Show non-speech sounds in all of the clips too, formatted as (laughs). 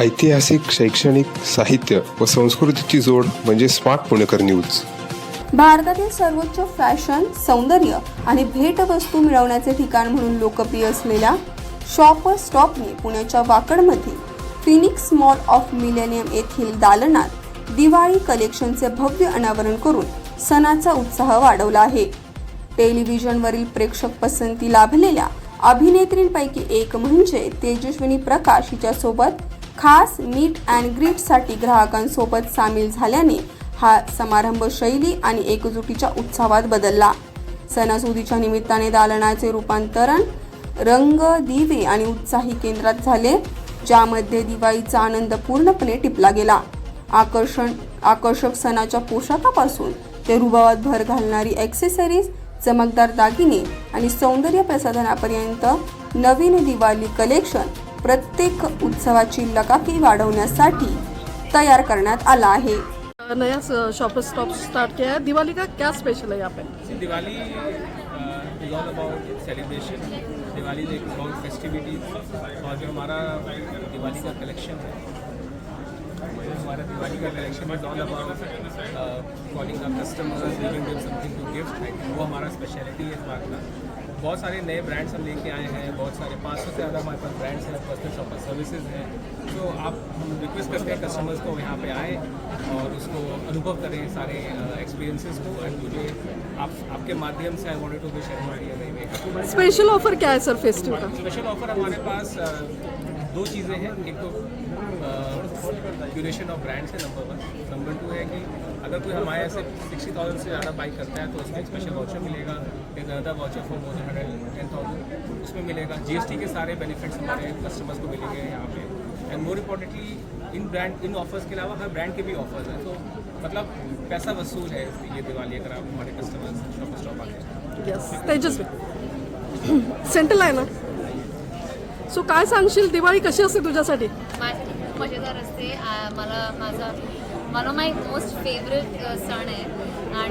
ऐतिहासिक शैक्षणिक साहित्य व संस्कृतीची जोड म्हणजे स्मार्ट पुणेकर न्यूज. भारतातील सर्वोच्च फॅशन सौंदर्य आणि भेटवस्तू मिळवण्याचे ठिकाण म्हणून लोकप्रिय असलेल्या शॉपर स्टॉपने पुण्याच्या वाकडमध्ये फिनिक्स मॉल ऑफ मिलेनियम येथील दालनात दिवाळी कलेक्शनचे भव्य अनावरण करून सणाचा उत्साह वाढवला आहे. टेलिव्हिजनवरील प्रेक्षक पसंती लाभलेल्या अभिनेत्रींपैकी एक म्हणजे तेजस्विनी प्रकाश हिच्यासोबत खास मीट अँड ग्रीटसाठी ग्राहकांसोबत सामील झाल्याने हा समारंभ शैली आणि एकजुटीच्या उत्सवात बदलला. सणासुदीच्या निमित्ताने दालनाचे रूपांतरण रंग दिवे आणि उत्साही केंद्रात झाले ज्यामध्ये दिवाळीचा आनंद पूर्णपणे टिपला गेला. आकर्षण आकर्षक सणाच्या पोशाखापासून ते रुबावात भर घालणारी ॲक्सेसरीज चमकदार दागिने आणि सौंदर्य प्रसाधनापर्यंत नवीन दिवाळी कलेक्शन प्रत्येक उत्सवाची लकाकी वाढवण्यासाठी तयार करण्यात आला आहे. नया शॉपर स्टॉप स्टार्ट किया है दिवाली का क्या स्पेशल है यहाँ पे uh, is all about celebration. Diwali एक बहुत फेस्टिविटी और जो हमारा दिवाली का कलेक्शन है जो हमारा दिवाली का collection is all about calling a customers giving them something to gift वो हमारा स्पेशलिटी है इस बात का। बहुत सारे नए ब्रांड्स हम लेके आए हैं बहुत सारे पाँच सौ से ज़्यादा हमारे पास ब्रांड्स हैं पर्सनल शॉपर सर्विसेज़ हैं। तो आप हम रिक्वेस्ट करते हैं कस्टमर्स को यहाँ पे आए और उसको अनुभव करें सारे एक्सपीरियंसेस को एंड मुझे आप आपके माध्यम से I wanted to wish everybody special offer क्या है सर फेस्टिवल का? स्पेशल ऑफ़र हमारे पास दो चीज़ें हैं। एक तो ड्यूरेशन ऑफ़ ब्रांड्स है नंबर वन नंबर टू है कि अगर कोई हमारे ऐसे सिक्सटी थाउज़ेंड से ज़्यादा बाई करता है तो उसमें स्पेशल ऑप्शन मिलेगा। ज़्यादा voucher for more than hundred ten thousand उसमें मिलेगा जीएसटी के सारे बेनिफिट्स हमारे कस्टमर्स को मिलेंगे यहाँ पे. And more importantly in brand in offers के अलावा हर ब्रांड के भी ऑफर्स हैं. तो मतलब पैसा वसूल है ये दिवाली अगर आप हमारे कस्टमर्स शॉप स्टॉप आते हैं यस तेजस्वी। सेंट्रल आहे ना? सो काय सांगशील? दिवाळी कशी असते तुझ्यासाठी? माझ्यासाठी खूप मजेदार असते. आ, मला माझा one of my most favourite सण आहे.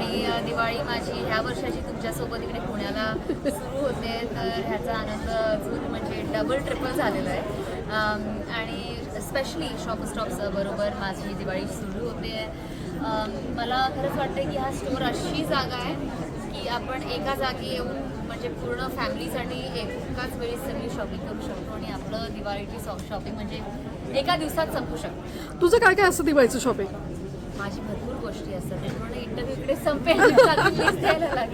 आणि दिवाळी माझी ह्या वर्षाची तुमच्यासोबत इकडे पुण्याला सुरू होते. तर ह्याचा आनंद अजून म्हणजे डबल ट्रिपल झालेला आहे. आणि स्पेशली शॉप स्टॉप्स बरोबर माझी दिवाळी सुरू होते. मला खरंच वाटतं की हा स्टोर अशी जागा आहे की आपण एका जागी येऊन म्हणजे पूर्ण फॅमिलीसाठी एकाच वेळी सगळी शॉपिंग करू शकतो आणि आपलं दिवाळीची शॉपिंग म्हणजे एका दिवसात संपू शकतो. तुझं काय काय असतं दिवाळीचं शॉपिंग माझी भरपूर असतात त्याच्यामुळे इंटरव्ह्यू इकडे संपेल. (laughs)